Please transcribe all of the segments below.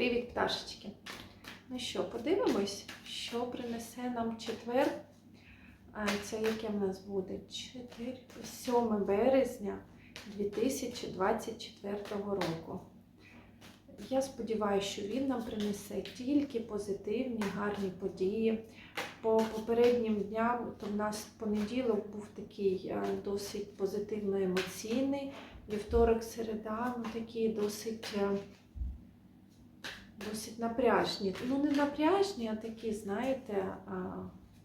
Привіт, пташечки! Ну що, подивимось, що принесе нам четвер. А, Це яке в нас буде? 4, 7 березня 2024 року. Я сподіваюся, що він нам принесе тільки позитивні, гарні події. По попереднім дням то в нас понеділок був такий е, досить позитивно емоційний. Вівторок, середа, ну такі досить. Досить напряжні. Ну, не напряжні, а такі, знаєте,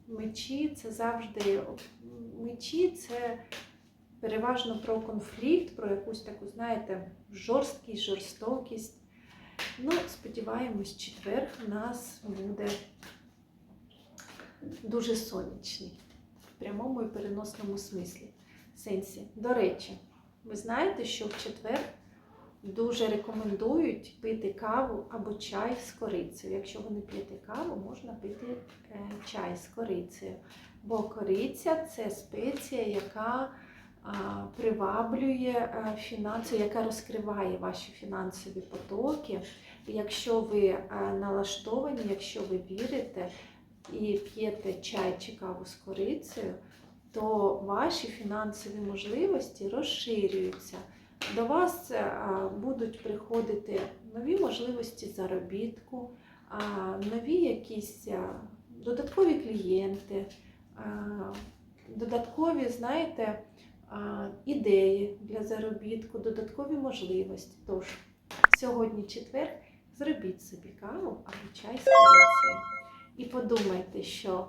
мечі це завжди мечі це переважно про конфлікт, про якусь таку, знаєте, жорсткість, жорстокість. Ну, сподіваємось, четвер у нас буде дуже сонячний в прямому і переносному смислі. Сенсі. До речі, ви знаєте, що в четвер дуже рекомендують пити каву або чай з корицею. Якщо ви не п'єте каву, можна пити е, чай з корицею. Бо кориця це спеція, яка приваблює е, фінанси, яка розкриває ваші фінансові потоки. Якщо ви е, налаштовані, якщо ви вірите і п'єте чай чи каву з корицею, то ваші фінансові можливості розширюються. До вас е, будуть приходити нові можливості заробітку, нові якісь додаткові клієнти, додаткові, знаєте, ідеї для заробітку, додаткові можливості. Тож, сьогодні четвер, зробіть собі каву або чай з корицею. І подумайте, що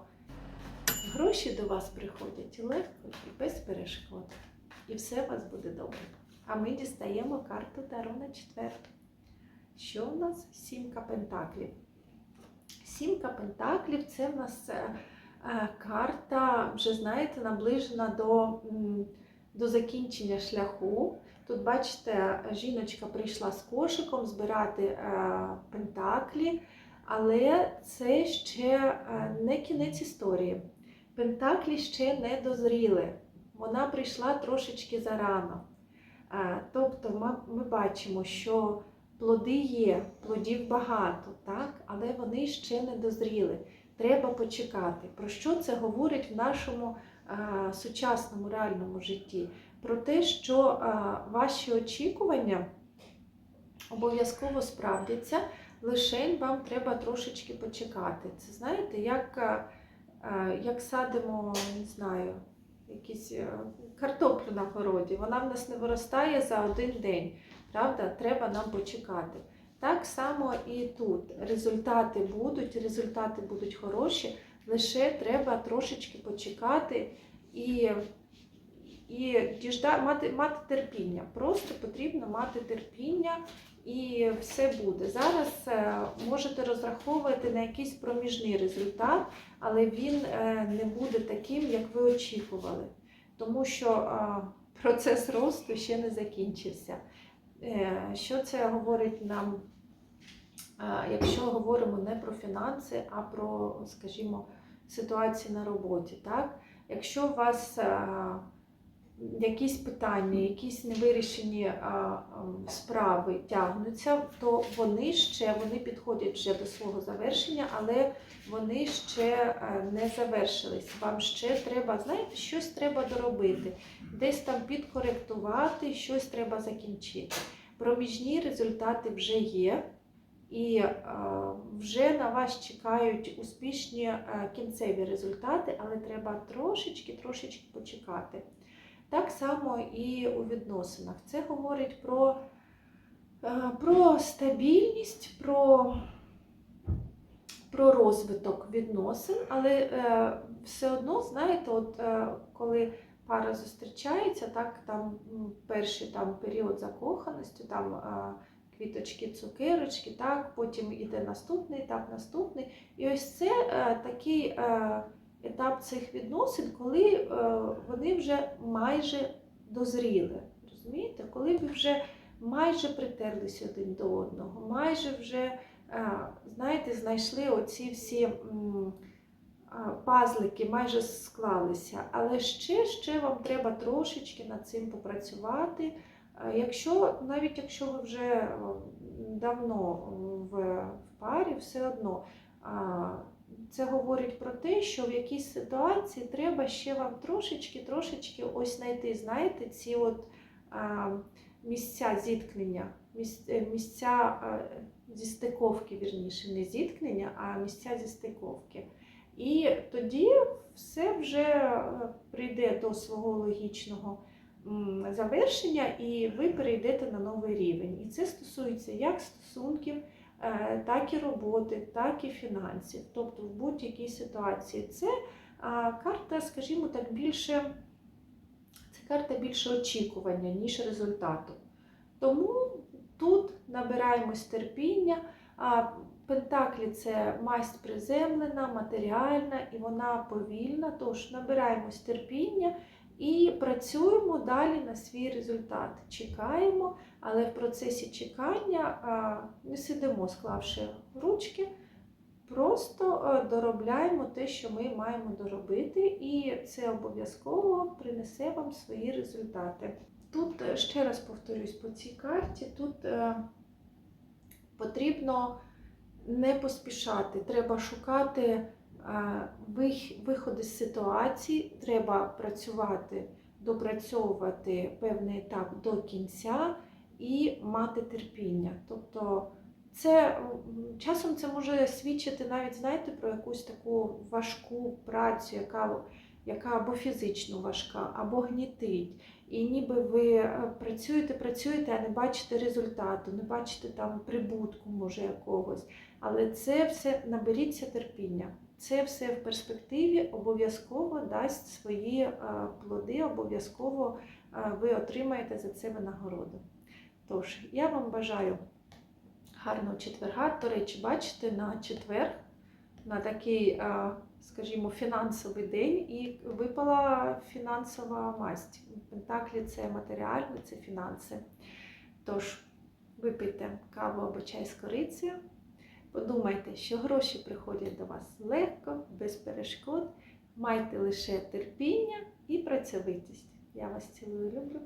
гроші до вас приходять легко і без перешкод. І все у вас буде добре. А ми дістаємо карту Таро на четвер. Що у нас? Сімка пентаклів. Сімка пентаклів це в нас е, е, карта, вже знаєте, наближена до, до закінчення шляху. Тут, бачите, жіночка прийшла з кошиком збирати е, пентаклі, але це ще не кінець історії. Пентаклі ще не дозріли. Вона прийшла трошечки зарано. Тобто ми, бачимо, що плоди є, плодів багато, так? але вони ще не дозріли. Треба почекати. Про що це говорить в нашому сучасному реальному житті? Про те, що ваші очікування обов'язково справдяться, лише вам треба трошечки почекати. Це знаєте, як, як садимо, не знаю, якісь е, картоплю на городі. Вона в нас не виростає за один день. Правда? Треба нам почекати. Так само і тут. Результати будуть, результати будуть хороші, лише треба трошечки почекати і, і діжда, мати, мати терпіння. Просто потрібно мати терпіння і все буде. Зараз е, можете розраховувати на якийсь проміжний результат, але він е, не буде таким, як ви очікували. Тому що е, процес росту ще не закінчився. Що це говорить нам, якщо говоримо не про фінанси, а про, скажімо, ситуацію на роботі? Так? Якщо у вас якісь питання, якісь невирішені а, справи тягнуться, то вони ще вони підходять вже до свого завершення, але вони ще е, не завершились. Вам ще треба, знаєте, щось треба доробити, десь там підкоректувати, щось треба закінчити. Проміжні результати вже є. І е, вже на вас чекають успішні е, кінцеві результати, але треба трошечки, трошечки почекати. Так само і у відносинах. Це говорить про, е, про стабільність, про, про розвиток відносин, але е, все одно, знаєте, от е, коли пара зустрічається, так там перший там період закоханості, там квіточки, цукерочки, так, потім іде наступний етап, наступний. І ось це такий. Етап цих відносин, коли е, вони вже майже дозріли. Розумієте? Коли ви вже майже притерлися один до одного, майже вже, е, знаєте, знайшли оці всі пазлики, майже склалися. Але ще, ще вам треба трошечки над цим попрацювати. Е, Якщо, навіть якщо ви вже давно в парі, все одно. Це говорить про те, що в якійсь ситуації треба ще вам трошечки, трошечки ось знайти, знаєте, ці от а, місця зіткнення, е, місця а, зі стиковки, вірніше, не зіткнення, а місця зі стиковки. І тоді все вже е, прийде до свого логічного завершення, і ви перейдете на новий рівень. І це стосується як стосунків, так і роботи, так і фінансів. Тобто в будь-якій ситуації це карта, скажімо так, більше це карта більше очікування, ніж результату. Тому тут набираємось терпіння. Пентаклі це масть приземлена, матеріальна і вона повільна. Тож набираємось терпіння і працюємо далі на свій результат. Чекаємо, але в процесі чекання не сидимо, склавши ручки. Просто е, доробляємо те, що ми маємо доробити, і це обов'язково принесе вам свої результати. Тут е, ще раз повторюсь по цій карті, тут е, потрібно не поспішати, треба шукати виходи з ситуації, треба працювати, допрацьовувати певний етап до кінця і мати терпіння. Тобто це часом це може свідчити навіть, знаєте, про якусь таку важку працю, яка, яка або фізично важка, або гнітить. І ніби ви е, працюєте, працюєте, а не бачите результату, не бачите там прибутку, може, якогось. Але це все наберіться терпіння. Це все в перспективі обов'язково дасть свої е, плоди, обов'язково е, ви отримаєте за це винагороду. Тож, я вам бажаю гарного четверга. До речі, бачите, на четвер, на такий, е, скажімо, фінансовий день, і випала фінансова масть. Пентаклі це матеріальне, це фінанси. Тож, випийте каву або чай з корицею. Подумайте, що гроші приходять до вас легко, без перешкод. Майте лише терпіння і працьовитість. Я вас цілую, люблю.